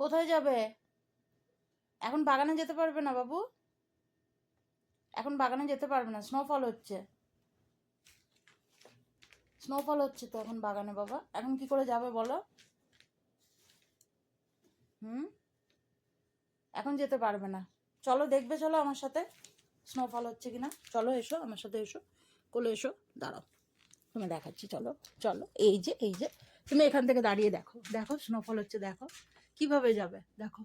কোথায় যাবে? এখন বাগানে যেতে পারবে না বাবু। এখন বাগানে যেতে পারবে না। স্নোফল হচ্ছে। স্নোফল হচ্ছে তো এখন বাগানে বাবা। এখন কি করে যাবে বলো? হুম? এখন যেতে পারবে না। চলো দেখবে, চলো আমার সাথে। স্নোফল হচ্ছে কিনা? চলো এসো, আমার সাথে এসো। কোলে এসো, দাঁড়াও। তুমি দেখাচ্ছি, চলো চলো। এই যে এই যে। তুমি এখান থেকে দাঁড়িয়ে দেখো। দেখো স্নোফল হচ্ছে, দেখো। কীভাবে যাবে? দেখো।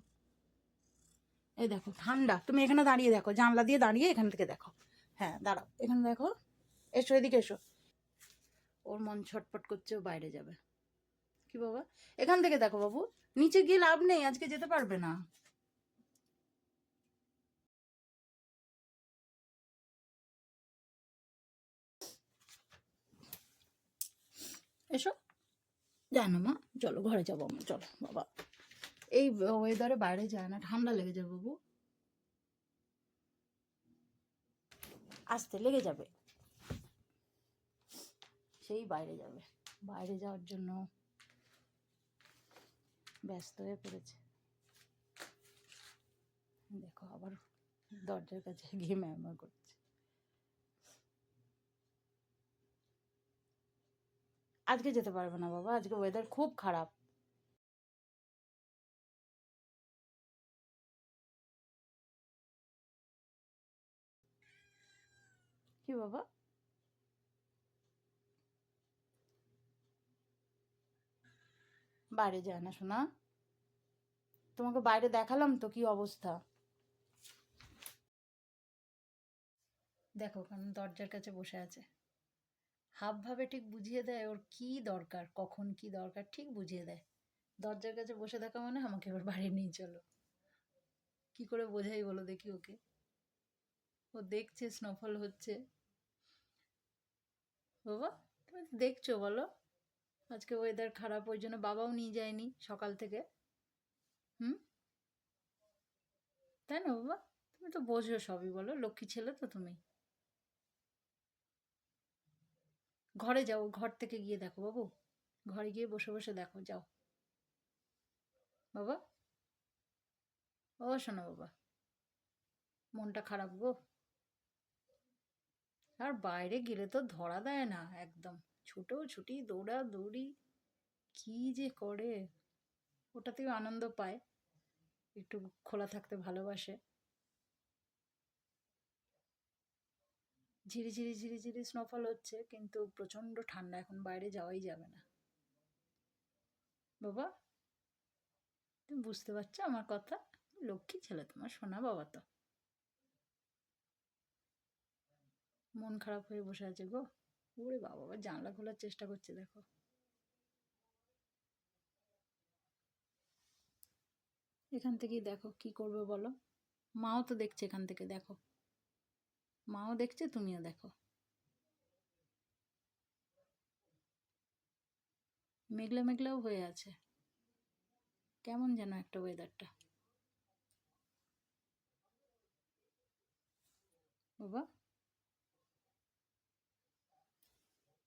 এই দেখো, ঠান্ডা। তুমি এখানে দাঁড়িয়ে দেখো, জানলা দিয়ে দাঁড়িয়ে এখান থেকে দেখো। হ্যাঁ দাঁড়াও। এখানে দেখো। এসো, এদিকে এসো। ওর মন ছটপট করছে, ও বাইরে যাবে। কি বাবা? এখান থেকে দেখো বাবু। নিচে গিয়ে লাভ নেই, আজকে যেতে পারবে না। এসো। জানো মা, চলো, ঘরে যাব আমরা। চলো, বাবা। এই ওয়েদারে বাইরে যায় না, ঠান্ডা লেগে যাবে বাবু। আসতে লেগে যাবে। সেই বাইরে যাবে। বাইরে যাওয়ার জন্য ব্যস্ত হয়ে পড়েছে। দেখো আবার দরজার কাছে গিয়ে ম্যামা করছে। আজকে যেতে পারবে না বাবা, আজকে ওয়েদার খুব খারাপ। কি বাবা? বাইরে যায় না শোনা তোমাকে বাইরে দেখালাম তো কি অবস্থা? দেখো কারণ দরজার কাছে বসে আছে। হাব ভাবে ঠিক বুঝিয়ে দেয় ওর কি দরকার, কখন কি দরকার ঠিক বুঝিয়ে দেয়। দরজার কাছে বসে থাকা মানে আমাকে এবার বাইরে নিয়ে চলো। কি করে বোঝাই বলো দেখি ওকে। ও দেখছে স্নোফল হচ্ছে। বাবা, তুমি দেখছ বলো। আজকে ওয়েদার খারাপ, ওই জন্য বাবাও নিয়ে যায়নি সকাল থেকে। হুম? তাই না বাবা? তুমি তো বোঝো সবই বলো, লক্ষ্মী ছেলে তো তুমি। ঘরে যাও, ঘর থেকে গিয়ে দেখো বাবু। ঘরে গিয়ে বসে বসে দেখো, যাও। বাবা? ও শোনো বাবা, মনটা খারাপ গো। আর বাইরে গেলে তো ধরা দেয় না একদম। ছুটো ছুটি দৌড়া দৌড়ি কি যে করে? ওটাতেও আনন্দ পায়। একটু খোলা থাকতে ভালোবাসে। ঝিরি ঝিরি ঝিরি ঝিরি স্নোফল হচ্ছে, কিন্তু প্রচণ্ড ঠান্ডা, এখন বাইরে যাওয়াই যাবে না। বাবা, তুমি বুঝতে পারছ আমার কথা? লক্ষ্মী ছেলে তোমার শোনা বাবা তো। মন খারাপ হয়ে বসে আছে গো। ওরে বাবা জানলা খোলার চেষ্টা করছে, দেখো। এখান থেকেই দেখো, কি করবে বলো? মাও তো দেখছে এখান থেকে, দেখো। মাও দেখছে, তুমিও দেখো। মেঘলা মেঘলাও হয়ে আছে। কেমন যেন একটা ওয়েদারটা বাবা